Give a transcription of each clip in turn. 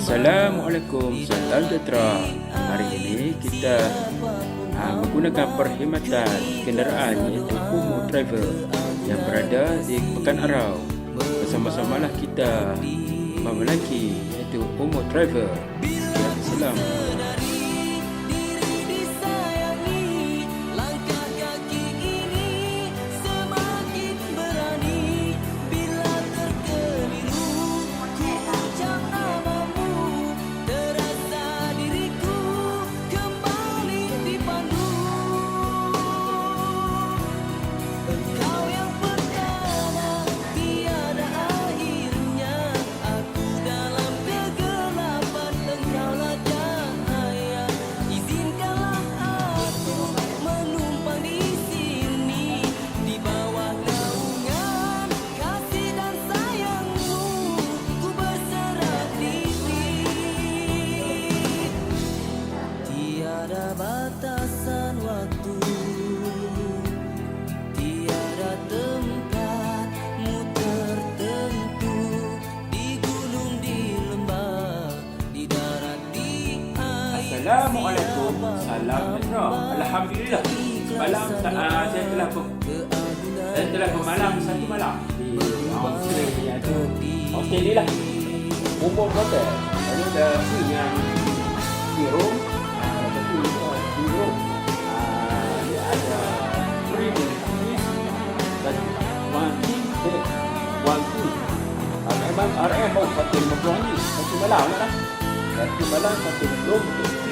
Assalamualaikum, salam sejahtera. Hari ini kita uh, menggunakan perkhidmatan kenderaan iaitu Umo Travel yang berada di Pekan Arau. Bersama-samalah kita memelaki iaitu Umo Travel. Ya, Assalamualaikum. Tiada Assalamualaikum, salam sejahtera. Alhamdulillah. Malam uh, saya telah ber, saya telah bermalam satu malam di iaitu homestay ni lah. Umur hotel. Ada ada yang di room, di room. Dia free dan king. Ah, Memang RM baru satu lima puluh ni satu malam lah. Satu malam satu king fish.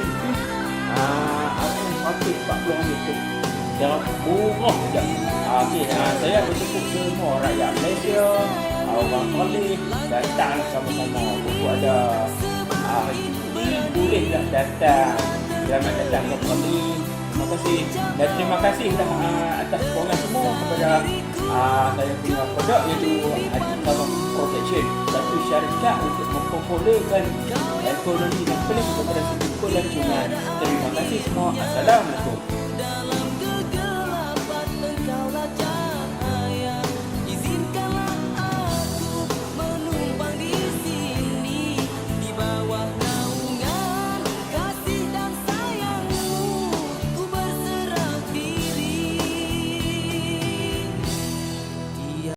Ah, empat puluh ni tu. Yang murah je. Ah, Okey, ah, saya bersyukur semua rakyat Malaysia, ah, orang Perlis datang sama-sama untuk ada ah, boleh dah datang selamat datang ke Perlis terima kasih dan terima kasih dah ah, ah, saya punya produk iaitu Haji Farm Protection. Satu syarikat untuk mempopularkan ekonomi dan Perlis kepada segi kelanjutan terima kasih semua. Assalamualaikum